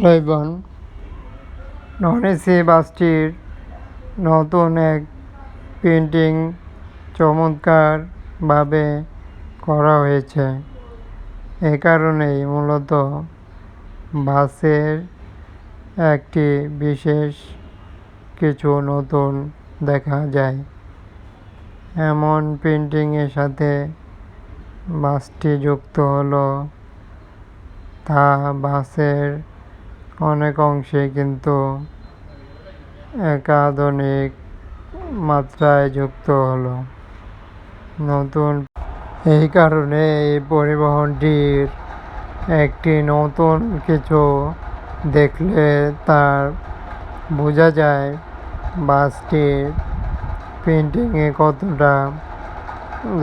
Hello non AC বাসটির নতুন এক printing চমৎকারভাবে করা হয়েছে। এ কারণেই মূলত বাসের একটি বিশেষ কিছু নতুন দেখা যায়। এমন পেন্টিংয়ের সাথে বাসটি যুক্ত হলো, তা বাসের অনেক অংশে কিন্তু একাধুনিক মাত্রায় যুক্ত হলো। নতুন এই কারণে এই পরিবহনটির একটি নতুন কিছু দেখলে তার বোঝা যায় বাসটির প্রিন্টিংয়ে কতটা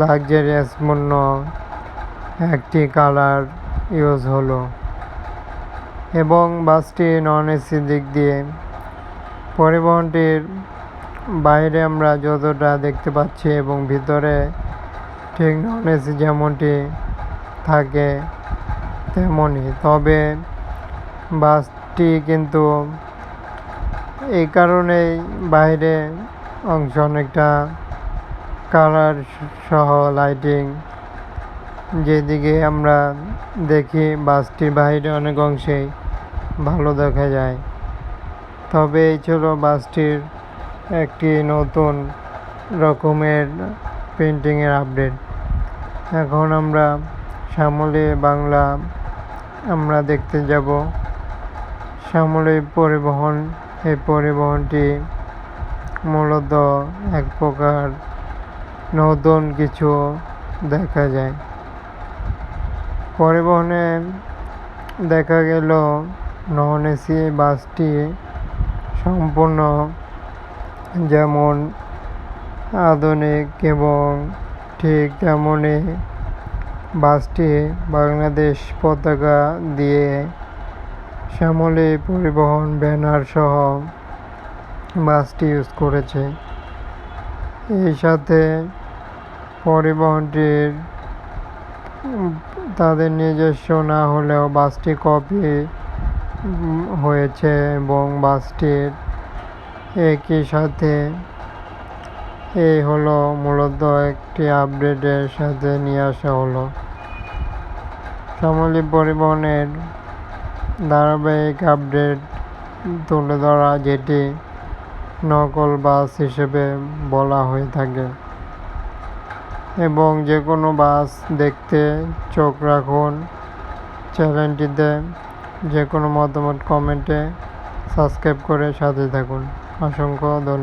লাক্সারিয়াসপূর্ণ একটি কালার ইউজ হলো। এবং বাসটি নন এসি দিক দিয়ে। পরিবহনটির বাইরে আমরা যতটা দেখতে পাচ্ছি এবং ভিতরে ঠিক নন এসি যেমনটি থাকে তেমনই। তবে বাসটি কিন্তু এই কারণেই বাইরে অংশ অনেকটা কালার সহ লাইটিং যেদিকে আমরা দেখি বাসটির বাইরে অনেক অংশেই ভালো দেখা যায়। তবে এই ছিল বাসটির একটি নতুন রকমের পেন্টিংয়ের আপডেট। এখন আমরা শ্যামলী বাংলা আমরা দেখতে যাব। শ্যামলী পরিবহন, এই পরিবহনটি মূলত এক প্রকার নতুন কিছু দেখা যায়। পরিবহনে দেখা গেল নন এসি বাসটি সম্পূর্ণ যেমন আধুনিক এবং ঠিক তেমনই বাসটি বাংলাদেশ পতাকা দিয়ে শ্যামলী পরিবহন ব্যানার সহ বাসটি ইউজ করেছে। এই সাথে পরিবহনটির তাদের নিজস্ব না হলেও বাসটি কপি হয়েছে এবং বাসটির একই সাথে এই হলো মূলত একটি আপডেটের সাথে নিয়ে আসা হলো। শ্যামলী পরিবহনের ধারাবাহিক আপডেট তুলে ধরা যেটি নকল বাস হিসেবে বলা হয়ে থাকে। এবং যে কোনো বাস দেখতে চোখ রাখুন চ্যানেলটিতে যে কোনো মতামত কমেন্টে সাবস্ক্রাইব করে সাথে থাকুন। অসংখ্য ধন্যবাদ।